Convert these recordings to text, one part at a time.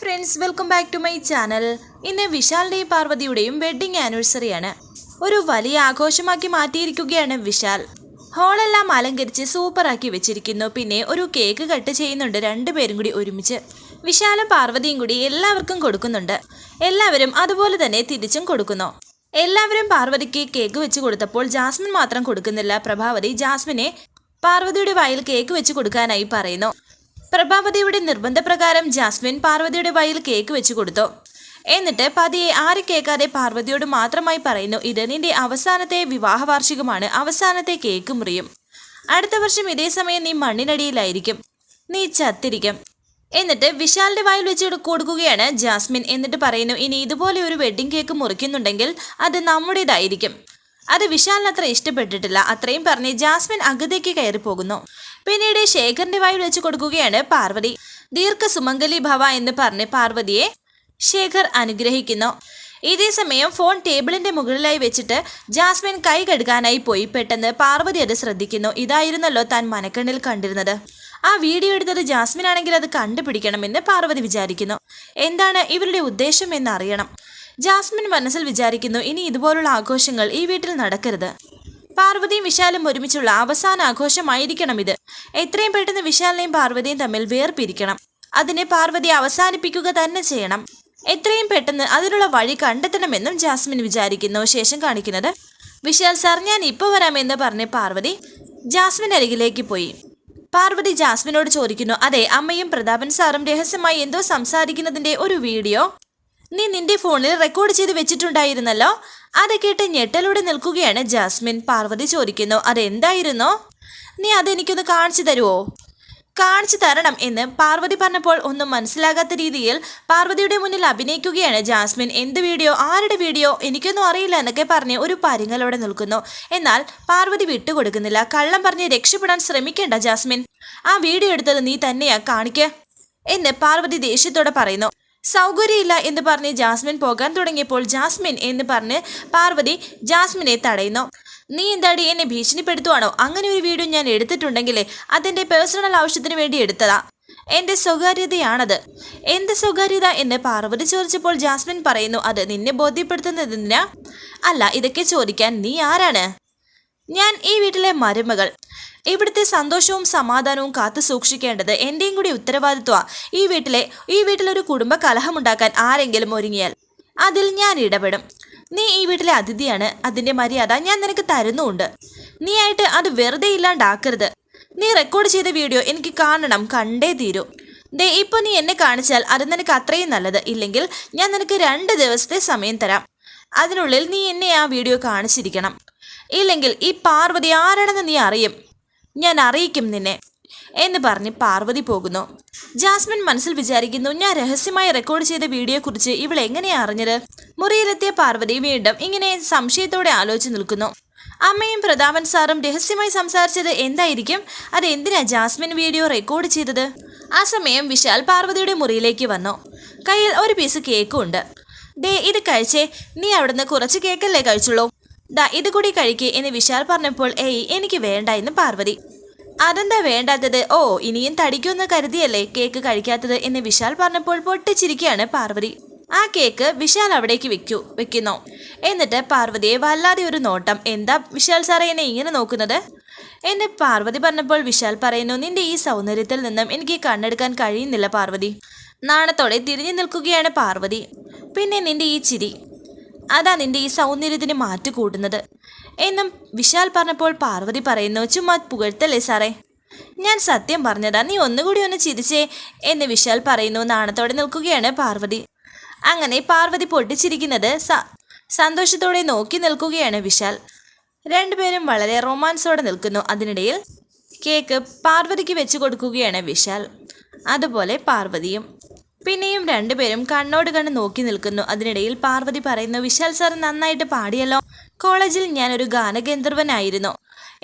Friends welcome back to my channel ഇന്ന് വിശാലിന്റെയും പാർവതിയുടെയും wedding ആനിവേഴ്സറിയാണ് ഒരു വലിയ ആഘോഷമാക്കി മാറ്റിയിരിക്കുകയാണ് വിശാൽ. ഹോളെല്ലാം അലങ്കരിച്ച് സൂപ്പറാക്കി വെച്ചിരിക്കുന്നു. പിന്നെ ഒരു കേക്ക് കട്ട് ചെയ്യുന്നുണ്ട് രണ്ടുപേരും കൂടി ഒരുമിച്ച്. വിശാലും പാർവതിയും കൂടി എല്ലാവർക്കും കൊടുക്കുന്നുണ്ട്. എല്ലാവരും അതുപോലെ തന്നെ തിരിച്ചും കൊടുക്കുന്നു. എല്ലാവരും പാർവതിക്ക് കേക്ക് വെച്ച് കൊടുത്തപ്പോൾ ജാസ്മിൻ മാത്രം കൊടുക്കുന്നില്ല. പ്രഭാവതി ജാസ്മിനെ പാർവതിയുടെ വായിൽ കേക്ക് വെച്ച് കൊടുക്കാനായി പറയുന്നു. പ്രഭാവതിയുടെ നിർബന്ധപ്രകാരം ജാസ്മിൻ പാർവതിയുടെ വയൽ കേക്ക് വെച്ചു കൊടുത്തു. എന്നിട്ട് പതിയെ ആര് കേൾക്കാതെ പാർവതിയോട് മാത്രമായി പറയുന്നു ഇത് നിന്റെ അവസാനത്തെ വിവാഹ വാർഷികമാണ് അവസാനത്തെ കേക്ക് മുറിയും. അടുത്ത വർഷം ഇതേ സമയം നീ മണ്ണിനടിയിലായിരിക്കും. നീ ചത്തിരിക്കും. എന്നിട്ട് വിശാലിന്റെ വായിൽ വെച്ച് കൊടുക്കുകയാണ് ജാസ്മിൻ. എന്നിട്ട് പറയുന്നു ഇനി ഇതുപോലെ ഒരു വെഡ്ഡിംഗ് കേക്ക് മുറിക്കുന്നുണ്ടെങ്കിൽ അത് നമ്മുടേതായിരിക്കും. അത് വിശാലിന് അത്ര ഇഷ്ടപ്പെട്ടിട്ടില്ല. അത്രയും പറഞ്ഞ് ജാസ്മിൻ അകത്തേക്ക് കയറി പോകുന്നു പിന്നീട് ശേഖറിന്റെ വായിൽ വെച്ച് കൊടുക്കുകയാണ് പാർവതി. ദീർഘ സുമംഗലി ഭവ എന്ന് പറഞ്ഞ് പാർവതിയെ ശേഖർ അനുഗ്രഹിക്കുന്നു. ഇതേ സമയം ഫോൺ ടേബിളിന്റെ മുകളിലായി വെച്ചിട്ട് ജാസ്മിൻ കൈ കഴുകാനായി പോയി. പെട്ടെന്ന് പാർവതി അത് ശ്രദ്ധിക്കുന്നു. ഇതായിരുന്നല്ലോ താൻ മനക്കണ്ണിൽ കണ്ടിരുന്നത്. ആ വീഡിയോ എടുത്തത് ജാസ്മിൻ ആണെങ്കിൽ അത് കണ്ടുപിടിക്കണമെന്ന് പാർവതി വിചാരിക്കുന്നു. എന്താണ് ഇവരുടെ ഉദ്ദേശം എന്നറിയണം ജാസ്മിൻ മനസ്സിൽ വിചാരിക്കുന്നു ഇനി ഇതുപോലുള്ള ആഘോഷങ്ങൾ ഈ വീട്ടിൽ നടക്കരുത്. പാർവതിയും വിശാലും ഒരുമിച്ചുള്ള അവസാന ആഘോഷമായിരിക്കണം ഇത്. എത്രയും പെട്ടെന്ന് വിശാലിനെയും പാർവതിയും തമ്മിൽ വേർപിരിക്കണം. അതിനെ പാർവതി അവസാനിപ്പിക്കുക തന്നെ ചെയ്യണം. എത്രയും പെട്ടെന്ന് അതിനുള്ള വഴി കണ്ടെത്തണമെന്നും ജാസ്മിൻ വിചാരിക്കുന്നു. ശേഷം കാണിക്കുന്നത് വിശാൽ സാർ ഞാൻ ഇപ്പോൾ വരാമെന്ന് പറഞ്ഞ് പാർവതി ജാസ്മിൻ അരികിലേക്ക് പോയി. പാർവതി ജാസ്മിനോട് ചോദിക്കുന്നു അതെ അമ്മയും പ്രതാപൻ സാറും രഹസ്യമായി എന്തോ സംസാരിക്കുന്നതിന്റെ ഒരു വീഡിയോ നീ നിന്റെ ഫോണിൽ റെക്കോർഡ് ചെയ്ത് വെച്ചിട്ടുണ്ടായിരുന്നല്ലോ? അത് കേട്ട് ഞെട്ടലോടെ നിൽക്കുകയാണ് ജാസ്മിൻ. പാർവതി ചോദിക്കുന്നു അതെന്തായിരുന്നോ? നീ അതെനിക്കൊന്ന് കാണിച്ചു തരുമോ കാണിച്ചു തരണം എന്ന് പാർവതി പറഞ്ഞപ്പോൾ ഒന്നും മനസ്സിലാകാത്ത രീതിയിൽ പാർവതിയുടെ മുന്നിൽ അഭിനയിക്കുകയാണ് ജാസ്മിൻ. എന്ത് വീഡിയോ? ആരുടെ വീഡിയോ? എനിക്കൊന്നും അറിയില്ല എന്നൊക്കെ പറഞ്ഞ് ഒരു പരിങ്ങലോടെ നിൽക്കുന്നു. എന്നാൽ പാർവതി വിട്ടുകൊടുക്കുന്നില്ല. കള്ളം പറഞ്ഞ് രക്ഷപ്പെടാൻ ശ്രമിക്കേണ്ട ജാസ്മിൻ. ആ വീഡിയോ എടുത്തത് നീ തന്നെയാ കാണിക്ക എന്ന് പാർവതി ദേഷ്യത്തോടെ പറയുന്നു. സൗകര്യമില്ല എന്ന് പറഞ്ഞ് ജാസ്മിൻ പോകാൻ തുടങ്ങിയപ്പോൾ ജാസ്മിൻ എന്ന് പറഞ്ഞ് പാർവതി ജാസ്മിനെ തടയുന്നു. നീ എന്താടി എന്നെ ഭീഷണിപ്പെടുത്തുവാണോ? അങ്ങനെ ഒരു വീഡിയോ ഞാൻ എടുത്തിട്ടുണ്ടെങ്കിലേ അതെന്റെ പേഴ്സണൽ ആവശ്യത്തിന് വേണ്ടി എടുത്തതാ. എന്റെ സ്വകാര്യതയാണത്. എന്ത് സ്വകാര്യത എന്ന് പാർവതി ചോദിച്ചപ്പോൾ ജാസ്മിൻ പറയുന്നു അത് നിന്നെ ബോധ്യപ്പെടുത്തുന്നതിനാ അല്ല ഇതൊക്കെ ചോദിക്കാൻ നീ ആരാണ്? ഞാൻ ഈ വീട്ടിലെ മരുമകൾ. ഇവിടുത്തെ സന്തോഷവും സമാധാനവും കാത്തു സൂക്ഷിക്കേണ്ടത് എന്റെയും കൂടി ഉത്തരവാദിത്വമാണ് ഈ വീട്ടിലെ ഈ വീട്ടിലൊരു കുടുംബ കലഹമുണ്ടാക്കാൻ ആരെങ്കിലും ഒരുങ്ങിയാൽ അതിൽ ഞാൻ ഇടപെടും. നീ ഈ വീട്ടിലെ അതിഥിയാണ് അതിന്റെ മര്യാദ ഞാൻ നിനക്ക് തരുന്നുമുണ്ട്. നീ ആയിട്ട് അത് വെറുതെ ഇല്ലാണ്ടാക്കരുത്. നീ റെക്കോർഡ് ചെയ്ത വീഡിയോ എനിക്ക് കാണണം കണ്ടേ തീരൂ. ദേ ഇപ്പോൾ നീ എന്നെ കാണിച്ചാൽ അത് നിനക്ക് അത്രയും നല്ലത്. ഇല്ലെങ്കിൽ ഞാൻ നിനക്ക് രണ്ട് ദിവസത്തെ സമയം തരാം. അതിനുള്ളിൽ നീ എന്നെ ആ വീഡിയോ കാണിച്ചിരിക്കണം. ഇല്ലെങ്കിൽ ഈ പാർവതി ആരാണെന്ന് നീ അറിയും. ഞാൻ അറിയിക്കും നിന്നെ എന്ന് പറഞ്ഞ് പാർവതി പോകുന്നു. ജാസ്മിൻ മനസ്സിൽ വിചാരിക്കുന്നു ഞാൻ രഹസ്യമായി റെക്കോർഡ് ചെയ്ത വീഡിയോയെക്കുറിച്ച് ഇവൾ എങ്ങനെയാ അറിഞ്ഞത്? മുറിയിലെത്തിയ പാർവതി വീണ്ടും ഇങ്ങനെ സംശയത്തോടെ ആലോചിച്ച് നിൽക്കുന്നു. അമ്മയും പ്രതാപൻ സാറും രഹസ്യമായി സംസാരിച്ചത് എന്തായിരിക്കും? അത് എന്തിനാ ജാസ്മിൻ വീഡിയോ റെക്കോർഡ് ചെയ്തത്? ആ സമയം വിശാൽ പാർവതിയുടെ മുറിയിലേക്ക് വന്നു. കയ്യിൽ ഒരു പീസ് കേക്കും ഉണ്ട്. ദേ ഇത് കഴിച്ചേ. നീ അവിടുന്ന് കുറച്ച് കേക്കല്ലേ കഴിച്ചുള്ളൂ? ദാ ഇത് കൂടി കഴിക്കേ എന്ന് വിശാൽ പറഞ്ഞപ്പോൾ ഏയ് എനിക്ക് വേണ്ട എന്ന് പാർവതി. അതെന്താ വേണ്ടാത്തത്? ഓ ഇനിയും തടിക്കുമെന്ന് കരുതിയല്ലേ കേക്ക് കഴിക്കാത്തത് എന്ന് വിശാൽ പറഞ്ഞപ്പോൾ പൊട്ടിച്ചിരിക്കുകയാണ് പാർവതി. ആ കേക്ക് വിശാൽ അവിടേക്ക് വെക്കൂ വെക്കുന്നു? എന്നിട്ട് പാർവതിയെ വല്ലാതെ ഒരു നോട്ടം. എന്താ വിശാൽ സാറേ എന്നെ ഇങ്ങനെ നോക്കുന്നത്? എന്നെ പാർവതി പറഞ്ഞപ്പോൾ വിശാൽ പറയുന്നു നിന്റെ ഈ സൗന്ദര്യത്തിൽ നിന്നും എനിക്ക് കണ്ണെടുക്കാൻ കഴിയുന്നില്ല പാർവതി. നാണത്തോടെ തിരിഞ്ഞു നിൽക്കുകയാണ് പാർവതി. പിന്നെ നിന്റെ ഈ ചിരി. അതാ നിന്റെ ഈ സൗന്ദര്യത്തിന് മാറ്റു കൂട്ടുന്നത്. എന്നും വിശാൽ പറഞ്ഞപ്പോൾ പാർവതി പറയുന്നു ചുമ്മാ പുകഴ്ത്തല്ലേ സാറേ? ഞാൻ സത്യം പറഞ്ഞതാ നീ ഒന്നുകൂടി ഒന്ന് ചിരിച്ചേ എന്ന് വിശാൽ പറയുന്നു നാണത്തോടെ നിൽക്കുകയാണ് പാർവതി. അങ്ങനെ പാർവതി പൊട്ടിച്ചിരിക്കുന്നത് സന്തോഷത്തോടെ നോക്കി നിൽക്കുകയാണ് വിശാൽ. രണ്ടുപേരും വളരെ റൊമാൻസോടെ നിൽക്കുന്നു. അതിനിടയിൽ കേക്ക് പാർവതിക്ക് വെച്ച് കൊടുക്കുകയാണ് വിശാൽ. അതുപോലെ പാർവതിയും. പിന്നെയും രണ്ടുപേരും കണ്ണോട് കണ്ണ് നോക്കി നിൽക്കുന്നു. അതിനിടയിൽ പാർവതി പറയുന്നു വിശാൽ സാർ നന്നായിട്ട് പാടിയല്ലോ. കോളേജിൽ ഞാൻ ഒരു ഗാനഗന്ധർവനായിരുന്നു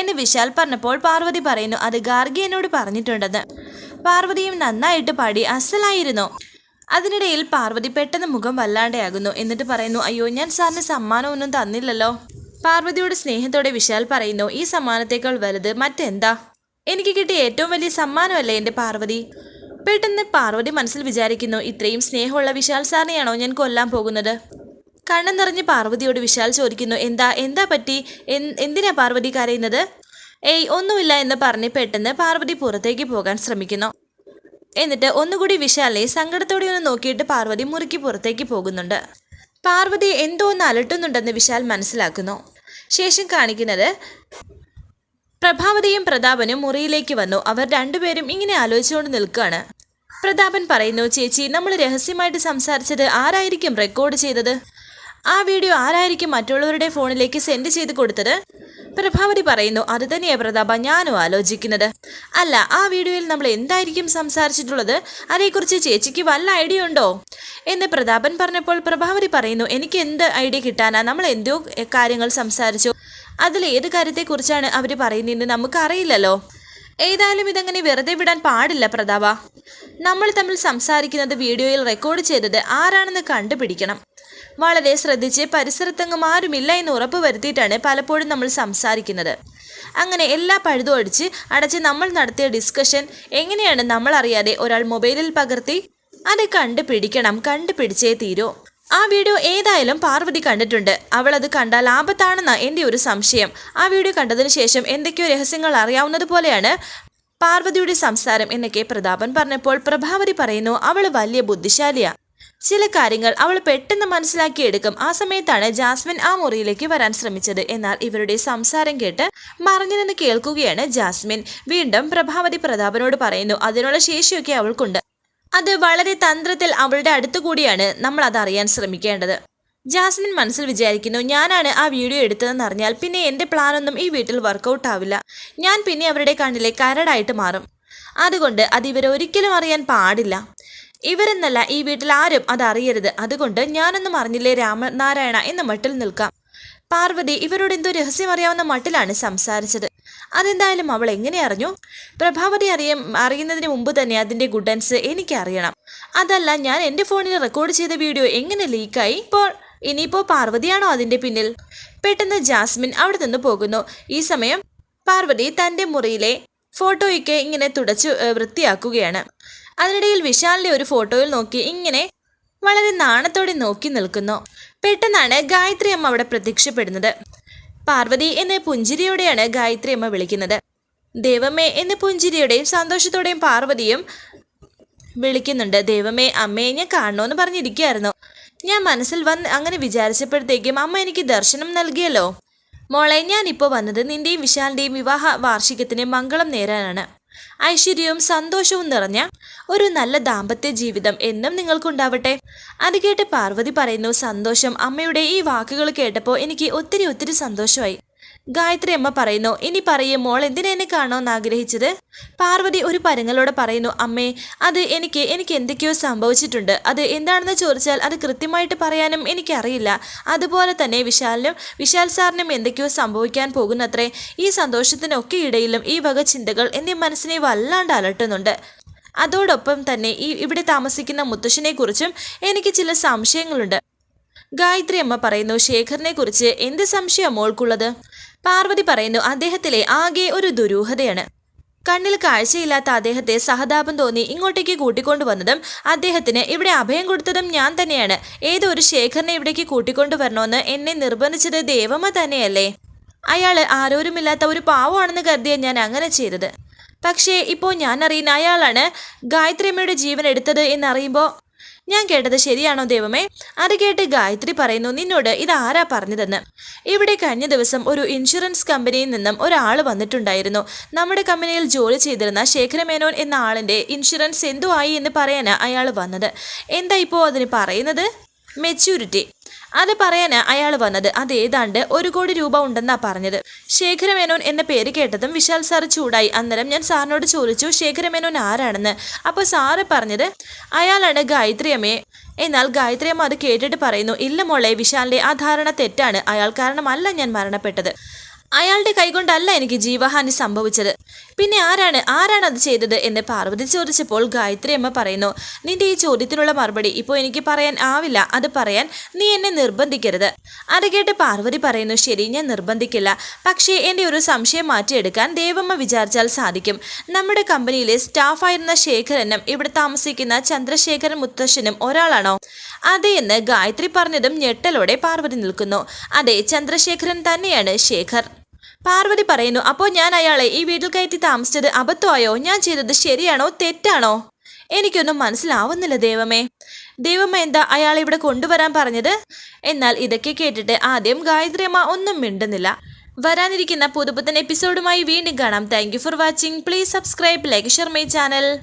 എന്ന് വിശാൽ പറഞ്ഞപ്പോൾ പാർവതി പറയുന്നു അത് ഗാർഗിയനോട് പറഞ്ഞിട്ടുണ്ടെന്ന്. പാർവതിയും നന്നായിട്ട് പാടി അസലായിരുന്നു. അതിനിടയിൽ പാർവതി പെട്ടെന്ന് മുഖം വല്ലാണ്ടെയാകുന്നു എന്നിട്ട് പറയുന്നു അയ്യോ ഞാൻ സാറിന് സമ്മാനമൊന്നും തന്നില്ലല്ലോ. പാർവതിയോട് സ്നേഹത്തോടെ വിശാൽ പറയുന്നു ഈ സമ്മാനത്തേക്കാൾ വലുത് മറ്റെന്താ? എനിക്ക് കിട്ടിയ ഏറ്റവും വലിയ സമ്മാനമല്ലേ എന്റെ പാർവതി? പെട്ടെന്ന് പാർവതി മനസ്സിൽ വിചാരിക്കുന്നു. ഇത്രയും സ്നേഹമുള്ള വിശാൽ സാറിനെയാണോ ഞാൻ കൊല്ലാൻ പോകുന്നത്? കണ്ണം നിറഞ്ഞ് പാർവതിയോട് വിശാൽ ചോദിക്കുന്നു. എന്താ എന്താ പറ്റി? എന്തിനാ പാർവതി കരയുന്നത്? ഏയ് ഒന്നുമില്ല എന്ന് പറഞ്ഞ് പെട്ടെന്ന് പാർവതി പുറത്തേക്ക് പോകാൻ ശ്രമിക്കുന്നു. എന്നിട്ട് ഒന്നുകൂടി വിശാലെ സങ്കടത്തോടെ ഒന്ന് നോക്കിയിട്ട് പാർവതി മുറുക്കി പുറത്തേക്ക് പോകുന്നുണ്ട്. പാർവതി എന്തോ ഒന്ന് അലട്ടുന്നുണ്ടെന്ന് വിശാൽ മനസ്സിലാക്കുന്നു. ശേഷം കാണിക്കുന്നത് പ്രഭാവതിയും പ്രതാപനും മുറിയിലേക്ക് വന്നു. അവർ രണ്ടുപേരും ഇങ്ങനെ ആലോചിച്ചുകൊണ്ട് നിൽക്കുകയാണ്. പ്രതാപൻ പറയുന്നു ചേച്ചി നമ്മൾ രഹസ്യമായിട്ട് സംസാരിച്ചത് ആരായിരിക്കും റെക്കോർഡ് ചെയ്തത്? ആ വീഡിയോ ആരായിരിക്കും മറ്റുള്ളവരുടെ ഫോണിലേക്ക് സെൻഡ് ചെയ്ത് കൊടുത്തത്? പ്രഭാവതി പറയുന്നു അത് തന്നെയാണ് പ്രതാപ ഞാനും ആലോചിക്കുന്നത്. അല്ല ആ വീഡിയോയിൽ നമ്മൾ എന്തായിരിക്കും സംസാരിച്ചിട്ടുള്ളത്? അതേക്കുറിച്ച് ചേച്ചിക്ക് വല്ല ഐഡിയ ഉണ്ടോ? എന്ന് പ്രതാപൻ പറഞ്ഞപ്പോൾ പ്രഭാവതി പറയുന്നു എനിക്ക് എന്ത് ഐഡിയ കിട്ടാനാ? നമ്മൾ എന്തോ കാര്യങ്ങൾ സംസാരിച്ചു. അതിൽ ഏത് കാര്യത്തെക്കുറിച്ചാണ് അവർ പറയുന്നതെന്ന് നമുക്കറിയില്ലല്ലോ. ഏതായാലും ഇതങ്ങനെ വെറുതെ വിടാൻ പാടില്ല പ്രതാപ. നമ്മൾ തമ്മിൽ സംസാരിക്കുന്നത് വീഡിയോയിൽ റെക്കോർഡ് ചെയ്തത് ആരാണെന്ന് കണ്ടുപിടിക്കണം. വളരെ ശ്രദ്ധിച്ച് പരിസരത്തെങ്ങും ആരുമില്ല എന്ന് ഉറപ്പ് വരുത്തിയിട്ടാണ് പലപ്പോഴും നമ്മൾ സംസാരിക്കുന്നത്. അങ്ങനെ എല്ലാ പഴുതും അടിച്ച് അടച്ച് നമ്മൾ നടത്തിയ ഡിസ്കഷൻ എങ്ങനെയാണ് നമ്മൾ അറിയാതെ ഒരാൾ മൊബൈലിൽ പകർത്തി അത് കണ്ടുപിടിക്കണം കണ്ടുപിടിച്ചേ തീരൂ. ആ വീഡിയോ ഏതായാലും പാർവതി കണ്ടിട്ടുണ്ട്. അവൾ അത് കണ്ടാൽ ആപത്താണെന്ന എന്റെ ഒരു സംശയം. ആ വീഡിയോ കണ്ടതിന് ശേഷം എന്തൊക്കെയോ രഹസ്യങ്ങൾ അറിയാവുന്നത് പോലെയാണ് പാർവതിയുടെ സംസാരം എന്നൊക്കെ പ്രതാപൻ പറഞ്ഞപ്പോൾ പ്രഭാവതി പറയുന്നു അവൾ വലിയ ബുദ്ധിശാലിയാ. ചില കാര്യങ്ങൾ അവൾ പെട്ടെന്ന് മനസ്സിലാക്കിയെടുക്കും. ആ സമയത്താണ് ജാസ്മിൻ ആ മുറിയിലേക്ക് വരാൻ ശ്രമിച്ചത്. എന്നാൽ ഇവരുടെ സംസാരം കേട്ട് മറിഞ്ഞു നിന്ന് കേൾക്കുകയാണ് ജാസ്മിൻ. വീണ്ടും പ്രഭാവതി പ്രതാപനോട് പറയുന്നു അതിനുള്ള ശേഷിയൊക്കെ അവൾക്കുണ്ട്. അത് വളരെ തന്ത്രത്തിൽ അവളുടെ അടുത്തുകൂടിയാണ് നമ്മൾ അത് അറിയാൻ ശ്രമിക്കേണ്ടത്. ജാസ്മിൻ മനസ്സിൽ വിചാരിക്കുന്നു ഞാനാണ് ആ വീഡിയോ എടുത്തതെന്ന് അറിഞ്ഞാൽ പിന്നെ എന്റെ പ്ലാനൊന്നും ഈ വീട്ടിൽ വർക്കൗട്ട് ആവില്ല ഞാൻ പിന്നെ അവരുടെ കണ്ണിലെ കരടായിട്ട് മാറും. അതുകൊണ്ട് അത് ഇവരെ ഒരിക്കലും അറിയാൻ പാടില്ല. ഇവരെന്നല്ല ഈ വീട്ടിൽ ആരും അതറിയരുത് അതുകൊണ്ട് ഞാനൊന്നും അറിഞ്ഞില്ലേ രാമനാരായണ എന്ന മട്ടിൽ നിൽക്കാം. പാർവതി ഇവരോട് എന്തോ രഹസ്യം അറിയാവുന്ന മട്ടിലാണ് സംസാരിച്ചത്. അതെന്തായാലും അവൾ എങ്ങനെ അറിഞ്ഞു? പ്രഭാവതി അറിയാൻ അറിയുന്നതിന് മുമ്പ് തന്നെ അതിന്റെ ഗുഡൻസ് എനിക്ക് അറിയണം അതല്ല ഞാൻ എന്റെ ഫോണിൽ റെക്കോർഡ് ചെയ്ത വീഡിയോ എങ്ങനെ ലീക്കായി? ഇപ്പോൾ ഇനിയിപ്പോൾ പാർവതിയാണോ അതിന്റെ പിന്നിൽ? പെട്ടെന്ന് ജാസ്മിൻ അവിടെ നിന്ന് പോകുന്നു. ഈ സമയം പാർവതി തന്റെ മുറിയിലെ ഫോട്ടോയൊക്കെ ഇങ്ങനെ തുടച്ചു വൃത്തിയാക്കുകയാണ്. അതിനിടയിൽ വിശാലിന്റെ ഒരു ഫോട്ടോയിൽ നോക്കി ഇങ്ങനെ വളരെ നാണത്തോടെ നോക്കി നിൽക്കുന്നു. പെട്ടെന്നാണ് ഗായത്രി അമ്മ അവിടെ പ്രത്യക്ഷപ്പെടുന്നത്. പാർവതി എന്ന പുഞ്ചിരിയോടെയാണ് ഗായത്രി അമ്മ വിളിക്കുന്നത്. ദേവമ്മ എന്ന പുഞ്ചിരിയോടെയും സന്തോഷത്തോടെയും പാർവതിയും വിളിക്കുന്നുണ്ട്. ദൈവമേ അമ്മയെ ഞാൻ കാണണമെന്ന് പറഞ്ഞിരിക്കുകയായിരുന്നു. ഞാൻ മനസ്സിൽ വന്ന് അങ്ങനെ വിചാരിച്ചപ്പോഴത്തേക്കും അമ്മ എനിക്ക് ദർശനം നൽകിയല്ലോ. മോളെ ഞാനിപ്പോൾ വന്നത് നിന്റെയും വിശാലിന്റെയും വിവാഹ വാർഷികത്തിന് മംഗളം നേരാനാണ്. ഐശ്വര്യവും സന്തോഷവും നിറഞ്ഞ ഒരു നല്ല ദാമ്പത്യ ജീവിതം എന്നും നിങ്ങൾക്കുണ്ടാവട്ടെ. അത് കേട്ട് പാർവതി പറയുന്നു സന്തോഷം. അമ്മയുടെ ഈ വാക്കുകൾ കേട്ടപ്പോൾ എനിക്ക് ഒത്തിരി ഒത്തിരി സന്തോഷമായി. ഗായത്രി അമ്മ പറയുന്നു ഇനി പറയേ മോൾ എന്തിനാ എന്നെ കാണുമെന്ന് ആഗ്രഹിച്ചത്? പാർവതി ഒരു പരങ്ങളോട് പറയുന്നു അമ്മേ അത് എനിക്ക് എനിക്ക് എന്തൊക്കെയോ സംഭവിച്ചിട്ടുണ്ട്. അത് എന്താണെന്ന് ചോദിച്ചാൽ അത് കൃത്യമായിട്ട് പറയാനും എനിക്കറിയില്ല. അതുപോലെ തന്നെ വിശാലിനും വിശാൽ സാറിനും എന്തൊക്കെയോ സംഭവിക്കാൻ പോകുന്നത്രേ ഈ സന്തോഷത്തിനൊക്കെ ഇടയിലും ഈ വക ചിന്തകൾ എന്റെ മനസ്സിനെ വല്ലാണ്ട് അലട്ടുന്നുണ്ട്. അതോടൊപ്പം തന്നെ ഈ ഇവിടെ താമസിക്കുന്ന മുത്തശ്ശനെ കുറിച്ചും എനിക്ക് ചില സംശയങ്ങളുണ്ട്. ഗായത്രി അമ്മ പറയുന്നു ശേഖറിനെ കുറിച്ച് എന്ത് സംശയം മോൾക്കുള്ളത്? പാർവതി പറയുന്നു അദ്ദേഹത്തിലെ ആകെ ഒരു ദുരൂഹതയാണ്. കണ്ണിൽ കാഴ്ചയില്ലാത്ത അദ്ദേഹത്തെ സഹതാപം തോന്നി ഇങ്ങോട്ടേക്ക് കൂട്ടിക്കൊണ്ടുവന്നതും അദ്ദേഹത്തിന് ഇവിടെ അഭയം കൊടുത്തതും ഞാൻ തന്നെയാണ്. ഏതോ ഒരു ശേഖറിനെ ഇവിടേക്ക് കൂട്ടിക്കൊണ്ടുവരണമെന്ന് എന്നെ നിർബന്ധിച്ചത് ദേവമ്മ തന്നെയല്ലേ? അയാൾ ആരോരുമില്ലാത്ത ഒരു പാവമാണെന്ന് കരുതിയ ഞാൻ അങ്ങനെ ചെയ്തത്. പക്ഷേ ഇപ്പോൾ ഞാൻ അറിയുന്ന അയാളാണ് ഗായത്രി അമ്മയുടെ ജീവൻ എടുത്തത് എന്നറിയുമ്പോൾ ഞാൻ കേട്ടത് ശരിയാണോ ദൈവമേ? അത് കേട്ട് ഗായത്രി പറയുന്നു നിന്നോട് ഇത് ആരാ പറഞ്ഞതെന്ന്? ഇവിടെ കഴിഞ്ഞ ദിവസം ഒരു ഇൻഷുറൻസ് കമ്പനിയിൽ നിന്നും ഒരാൾ വന്നിട്ടുണ്ടായിരുന്നു. നമ്മുടെ കമ്പനിയിൽ ജോലി ചെയ്തിരുന്ന ശേഖരമേനോൻ എന്ന ആളിന്റെ ഇൻഷുറൻസ് എന്തു ആയി എന്ന് പറയാനാണ് അയാൾ വന്നത്. എന്താ ഇപ്പോൾ അതിന് പറയുന്നത്? മെച്യൂരിറ്റി അത് പറയാനാ അയാൾ വന്നത് അത് ഏതാണ്ട് ഒരു കോടി രൂപ ഉണ്ടെന്നാ പറഞ്ഞത്. ശേഖരമേനോൻ എന്ന പേര് കേട്ടതും വിശാൽ സാർ ചൂടായി. അന്നേരം ഞാൻ സാറിനോട് ചോദിച്ചു ശേഖരമേനോൻ ആരാണെന്ന്? അപ്പോൾ സാറ് പറഞ്ഞത് അയാളാണ് ഗായത്രി അമ്മയെ എന്നാൽ ഗായത്രി അമ്മ അത് കേട്ടിട്ട് പറയുന്നു ഇല്ല മോളെ വിശാലിന്റെ ആ ധാരണ തെറ്റാണ്. അയാൾ കാരണമല്ല ഞാൻ മരണപ്പെട്ടത്. അയാളുടെ കൈകൊണ്ടല്ല എനിക്ക് ജീവഹാനി സംഭവിച്ചത്. പിന്നെ ആരാണ് ആരാണ് അത് ചെയ്തത് എന്ന് പാർവതി ചോദിച്ചപ്പോൾ ഗായത്രി അമ്മ പറയുന്നു നിന്റെ ഈ ചോദ്യത്തിനുള്ള മറുപടി ഇപ്പോൾ എനിക്ക് പറയാൻ ആവില്ല. അത് പറയാൻ നീ എന്നെ നിർബന്ധിക്കരുത്. അത് കേട്ട് പാർവതി പറയുന്നു ശരി ഞാൻ നിർബന്ധിക്കില്ല. പക്ഷേ എന്റെ ഒരു സംശയം മാറ്റിയെടുക്കാൻ ദേവമ്മ വിചാരിച്ചാൽ സാധിക്കും. നമ്മുടെ കമ്പനിയിലെ സ്റ്റാഫായിരുന്ന ശേഖരനും ഇവിടെ താമസിക്കുന്ന ചന്ദ്രശേഖരൻ മുത്തശ്ശനും ഒരാളാണോ? അതെ എന്ന് ഗായത്രി പറഞ്ഞതും ഞെട്ടലോടെ പാർവതി നിൽക്കുന്നു. അതെ ചന്ദ്രശേഖരൻ തന്നെയാണ് ശേഖർ. പാർവതി പറയുന്നു അപ്പോൾ ഞാൻ അയാളെ ഈ വീട്ടിൽ കയറ്റി താമസിച്ചത് അബദ്ധമായോ? ഞാൻ ചെയ്തത് ശരിയാണോ? തെറ്റാണോ? എനിക്കൊന്നും മനസ്സിലാവുന്നില്ല ദേവമേ. ദൈവമേ എന്താ അയാളെ ഇവിടെ കൊണ്ടുവരാൻ പറഞ്ഞത്? എന്നാൽ ഇതൊക്കെ കേട്ടിട്ട് ആദ്യം ഗായത്രിയമ്മ ഒന്നും മിണ്ടുന്നില്ല. വരാനിരിക്കുന്ന പുതുപുത്തൻ എപ്പിസോഡുമായി വീണ്ടും കാണാം. Thank for watching please subscribe like share my channel